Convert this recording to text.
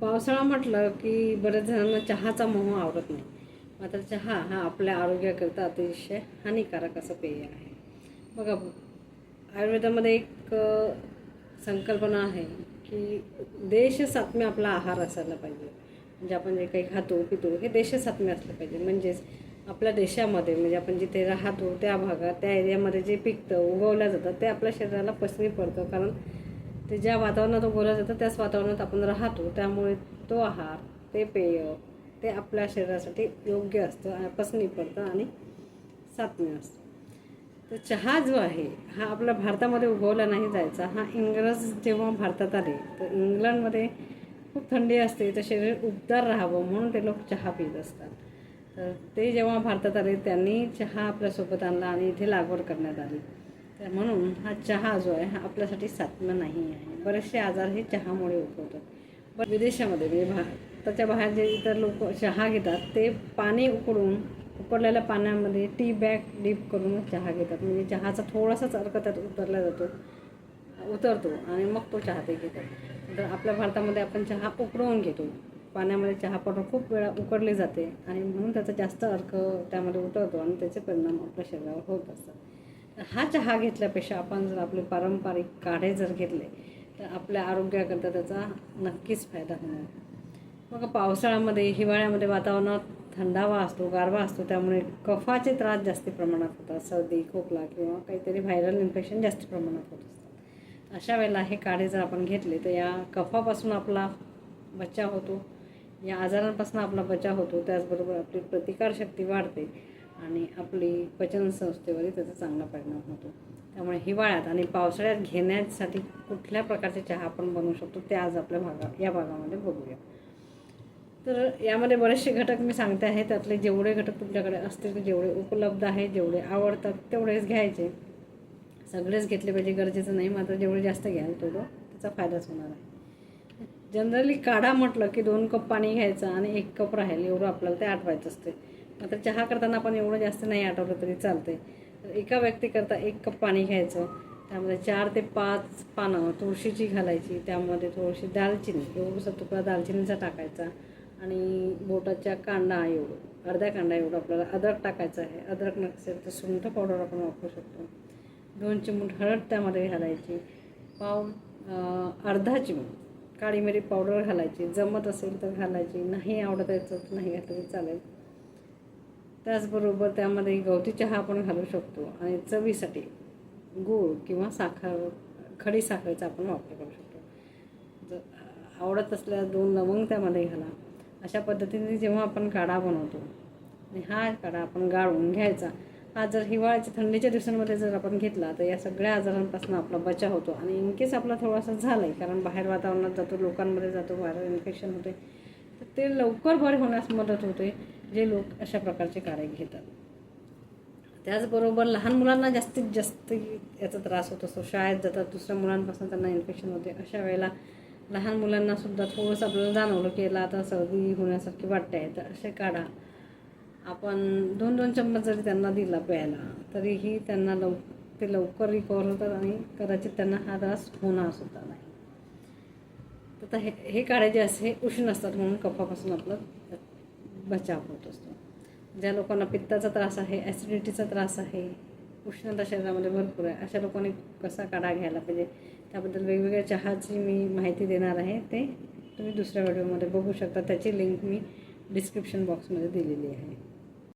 पावसाळा म्हटलं की बऱ्याच जणांना चहाचा मोह आवडत नाही. मात्र चहा हा आपल्या आरोग्याकरता अतिशय हानिकारक असं पेय आहे. बघा आयुर्वेदामध्ये एक संकल्पना आहे की देशसात्म्य आपला आहार असायला पाहिजे. म्हणजे आपण जे काही खातो पितो हे देशसात्म्य असलं पाहिजे. म्हणजेच आपल्या देशामध्ये म्हणजे आपण जिथे राहतो त्या भागात त्या एरियामध्ये जे पिकतं उगवल्या जातं ते आपल्या शरीराला पसनी पडतं. कारण ते ज्या वातावरणात उगवलं जातं त्याच वातावरणात आपण राहतो. त्यामुळे तो आहार ते पेय ते आपल्या शरीरासाठी योग्य असतं पसनी पडतं आणि सात्म्य असतं. तर चहा जो आहे हा आपल्या भारतामध्ये उगवला नाही जायचा. हा इंग्रज जेव्हा भारतात आले तर इंग्लंडमध्ये खूप थंडी असते तर शरीर उबदार राहावं म्हणून ते लोक चहा पित असतात. तर ते जेव्हा भारतात आले त्यांनी चहा आपल्यासोबत आणला आणि इथे लागवड करण्यात आली. तर म्हणून हा चहा जो आहे हा आपल्यासाठी सात्म्य नाही आहे. बरेचसे आजार हे चहामुळे उद्भवतात. विदेशामध्ये म्हणजे भारताच्या बाहेर जे इतर लोक चहा घेतात ते पाणी उकळून उकडलेल्या पाण्यामध्ये टी बॅग डीप करून चहा घेतात. म्हणजे चहाचा थोडासाच अर्क त्यात उतरला जातो उतरतो आणि मग तो चहा ते घेतात. तर आपल्या भारतामध्ये आपण चहा उकडवून घेतो. पाण्यामध्ये चहा पावडर खूप वेळा उकडली जाते आणि म्हणून त्याचा जास्त अर्क त्यामध्ये उतरतो आणि त्याचे परिणाम आपल्या शरीरावर होत असतात. हा चहा घेतल्यापेक्षा आपण जर आपले पारंपरिक काढे जर घेतले तर आपल्या आरोग्याकरता त्याचा नक्कीच फायदा होणार. मग पावसाळ्यामध्ये हिवाळ्यामध्ये वातावरणात थंडावा असतो गारवा असतो त्यामुळे कफाचे त्रास जास्त प्रमाणात होतात. सर्दी खोकला किंवा काहीतरी व्हायरल इन्फेक्शन जास्त प्रमाणात होत असतात. अशा वेळेला हे काढे जर आपण घेतले तर या कफापासून आपला बचाव होतो. या आजारांपासून आपला बचाव होतो. त्याचबरोबर आपली प्रतिकारशक्ती वाढते. आणि आपली पचन संस्थेवरही त्याचा चांगला परिणाम होतो. त्यामुळे हिवाळ्यात आणि पावसाळ्यात घेण्यासाठी कुठल्या प्रकारचे चहा आपण बनवू शकतो ते आज आपल्या भागा या भागामध्ये बघूया. तर यामध्ये बरेचसे घटक मी सांगते आहे. त्यातले जेवढे घटक तुमच्याकडे असतील जेवढे उपलब्ध आहे जेवढे आवडतात तेवढेच घ्यायचे. सगळेच घेतले पाहिजे गरजेचं नाही. मात्र जेवढे जास्त घ्याल तेवढं त्याचा फायदाच होणार आहे. जनरली काढा म्हटलं की दोन कप पाणी घ्यायचं आणि एक कप राहील. एवढं आपल्याला ते आठवायचं असते. आता चहा करताना आपण एवढं जास्त नाही आठवलं तरी चालते एका व्यक्तीकरता एक कप पाणी घ्यायचं त्यामध्ये चार ते पाच पानं तुळशीची घालायची त्यामध्ये थोडीशी दालचिनी एवढंसा तुकडा दालचिनीचा टाकायचा आणि बोटाच्या कांदा एवढं अर्ध्या कांदा एवढं आपल्याला अद्रक टाकायचं आहे. अद्रक नसेल तर सुंठ पावडर आपण वापरू शकतो. दोन चिमूट हळद त्यामध्ये घालायची पाव अर्धा चिमूट काळी मिरी पावडर घालायची जमत असेल तर घालायची नाही आवडत यायचं तर नाही घातलं तरी चालेल. त्याचबरोबर त्यामध्ये गवती चहा आपण घालू शकतो आणि चवीसाठी गूळ किंवा साखर खडी साखरेचा आपण वापर करू शकतो. जर आवडत असल्यास दोन लवंग त्यामध्ये घाला. अशा पद्धतीने जेव्हा आपण काढा बनवतो आणि हा काढा आपण गाळून घ्यायचा. हा जर हिवाळ्याच्या थंडीच्या दिवसांमध्ये जर आपण घेतला तर या सगळ्या आजारांपासून आपला बचाव होतो. आणि इनकेस आपला थोडासा झाला आहे कारण बाहेर वातावरणात जातो लोकांमध्ये जातो व्हायरल इन्फेक्शन होते तर ते लवकर बरे होण्यास मदत होते. जे लोक अशा प्रकारचे काढे घेतात. त्याचबरोबर लहान मुलांना जास्तीत जास्त याचा त्रास होत असतो. शाळेत जातात दुसऱ्या मुलांपासून त्यांना इन्फेक्शन होते. अशा वेळेला लहान मुलांना सुद्धा थोडंसं आपल्याला जाणवलं की याला आता सर्दी होण्यासारखी वाटते आहे. तर असे काढा. आपण दोन दोन चम्मच जरी त्यांना दिला प्यायला तरीही त्यांना लव ते लवकर रिकवर होतात आणि कदाचित त्यांना हा त्रास होणार सुद्धा नाही. तर आता हे हे काढे जे असे उष्ण असतात म्हणून कफापासून आपलं बचाव होत असतो. ज्या लोकांना पित्ताचा त्रास आहे ॲसिडिटीचा त्रास आहे उष्णता शरीरामध्ये भरपूर आहे अशा लोकांनी कसा काढा घ्यायला पाहिजे? त्याबद्दल वेगवेगळ्या चहाची मी माहिती देणार आहे. ते तुम्ही दुसऱ्या व्हिडिओमध्ये बघू शकता. त्याची लिंक मी डिस्क्रिप्शन बॉक्समध्ये दिलेली आहे.